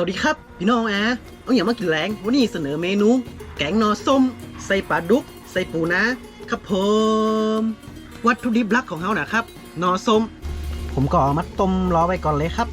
สวัสดีครับ พี่น้องแอเอาอย่างมากินแรงวันนี้เสนอเมนู แกงนอส้ม ใส่ปลาดุก ใส่ปูนะครับผม วัตถุดิบหลักของเขานะครับนอส้ม ผมก็เอามาต้มรอไว้ก่อนเลยครับ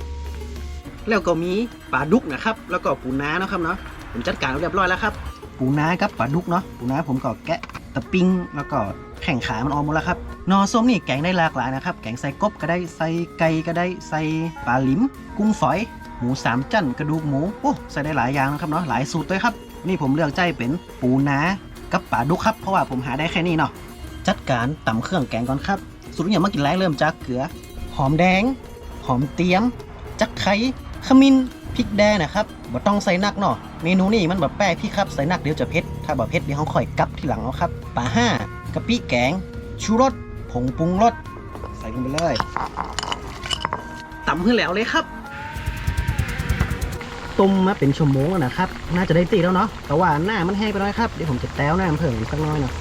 แล้วก็มีปลาดุกนะครับ แล้วก็ปูนาเนาะครับเนาะผมจัดการเรียบร้อยแล้วครับ ปูนากับปลาดุกเนาะปูนาผมก็แกะตะปิ้งแล้วก็แข่งขามันออกหมดแล้วครับนอส้มนี่แกงได้หลากหลายนะครับ แกงใส่กบก็ได้ใส่ไก่ก็ได้ใส่ปลาลิมกุ้งฝอย หมูสามจั่นกระดูกหมูโอ้ใส่ได้หลายอย่างนะครับเนาะหลายสูตรเลยครับ นี่ผมเลือกใจเป็นปูนากับปลาดุกครับเพราะว่าผมหาได้แค่นี้เนาะจัดการตำเครื่องแกงก่อนครับสูตรอย่างมากินแรงเริ่มจากเกลือ หอมแดง หอมเตียม จักไข่ขมิ้นพริกแดงนะครับบ่ต้องใส่นักเนาะเมนูนี้มันแบบแป้พี่ครับใส่นักเดี๋ยวจะเผ็ดถ้าบ่เผ็ดเดี๋ยวเขาค่อยกลับที่หลังเอาครับปลาห้ากะปิแกง ชูรสผงปรุงรสใส่ลงไปเลยตำให้แล้วเลยครับ ต้มมาเป็นชั่วโมงแล้วนะครับ น่าจะได้ตีแล้วเนาะ แต่ว่าหน้ามันแห้งไปหน่อยครับ เดี๋ยวผมจะแต้วหน้ามันเพิ่มอีกสักน้อยเนาะ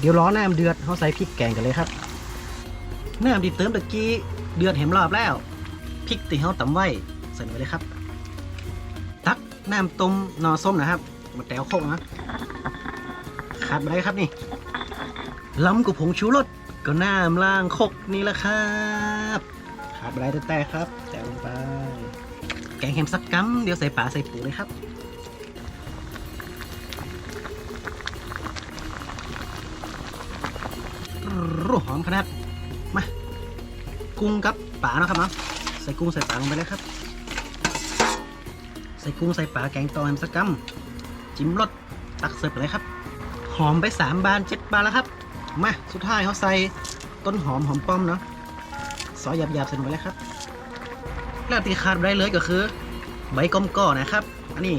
เดี๋ยวร้อน้ำเดือดเขาใส่พริกแกงกันเลยครับ หน้ำที่เติมตะกี้เดือดเห็มรอบแล้ว พริกตีเขาตำไว้ใส่ลงไปเลยครับตักหน้ำต้มนอส้มนะครับ มาแต้วโคกนะขาดไปเลยครับนี่ล้ำกับผงชูรสก็หน้ำล่างโคกนี่แหละครับขาดไปได้แต่ครับแจวลงไป งเห็มสักกัมเดี๋ยวใส่ปลาใส่ปูเลยครับรูหอมขนาดมา กุ้งกับปลาเนาะครับเนาะใส่กุ้งใส่ปลาลงไปเลยครับ ใส่กุ้งใส่ปลาแกงตอแฮมสักกัมจิ้มรสตักเสิร์ฟไปเลยครับ หอมไปสามบานเจ็ดบานแล้วครับ มา สุดท้ายเขาใส่ต้นหอมหอมป้อมเนาะซอยหยาบๆใส่ลงไปเลยครับ แล้วที่ขาดไม่ได้เลยก็คือ ใบก้มก่อนะครับ อันนี้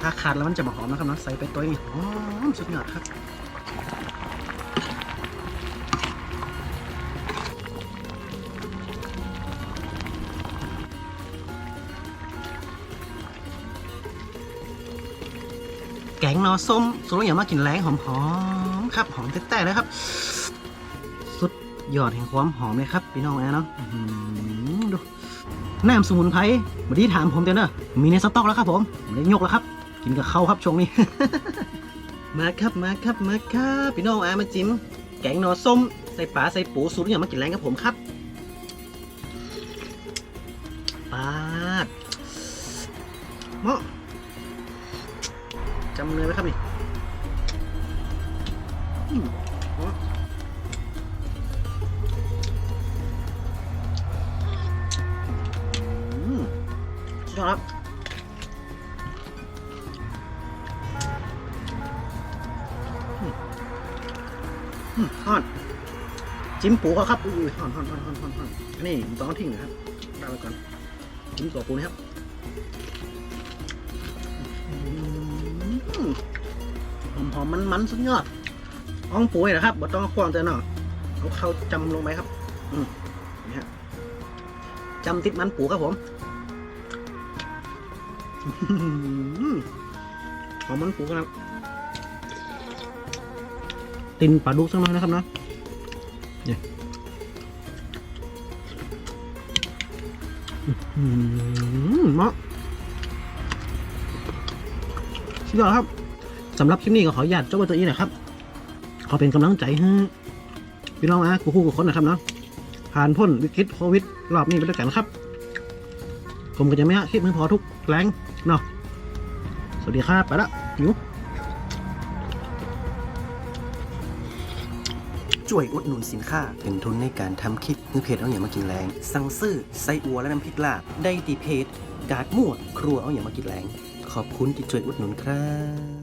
ถ้าขาดแล้วมันจะมาหอมนะครับเนาะใส่ไปตัวนี้หอมสุดยอดครับแกงนอส้มสุดอย่ามากินแรงหอมๆครับหอมแต้ๆเลยครับ ยอดแห่งความหอมเลยครับพี่น้องแอร์เนาะดูน้ำสมุนไพรวันนี้ถามผมเถอะเนอะมีในสต็อกแล้วครับผมมได้ยกแล้วครับ กินกับข้าวครับช่วงนี้ มาครับมาครับมาครับพี่น้องแอามาจิ้มแกงหนอส้มใส่ปลาใส่ปูสูตรอย่างมากินแรงกับผมครับปาดเหมาะจำเนื้อไว้ครับนี่ สุดยอดครับอืมอืมฮอนจิ้มปูเขาครับอุ้ยฮอนฮอนฮอนฮอนฮอนฮอนอันนี้ต้องทิ้งนะครับได้ไว้ก่อนจิ้มตัวปูนะครับหอมหอมมันมันๆสุดยอดอ่องปูนี่นะครับบ่ต้องควงเจอเนาะเอาเข้าจำลงไปครับ อืมนี่ฮะจำติดมันปูครับผม หอมมันปูครับ ตินปลาดุกสักหน่อยนะครับนะเนี่ยเหมาะสุดยอดครับสำหรับคลิปนี้ก็ขออนุญาตเจ้าตัวนี้นะครับ ขอเป็นกำลังใจให้พี่น้องอากูคู่กับคนนะครับเนาะผ่านพ้นวิกฤตโควิดรอบนี้ไปด้วยกันครับ ผมก็จะไม่ฮะคลิปไม่พอทุกแรง เนาะสวัสดีครับไปละหิวช่วยอุดหนุนสินค้าเป็นทุนในการทำคลิปเพื่อเพจเอาอย่างมากินแรง สั่งซื้อไส้อัวและน้ำพริกลาบได้ที่เพจ กาดมั่วครัวเอาอย่างมากินแรง ขอบคุณที่ช่วยอุดหนุนครับ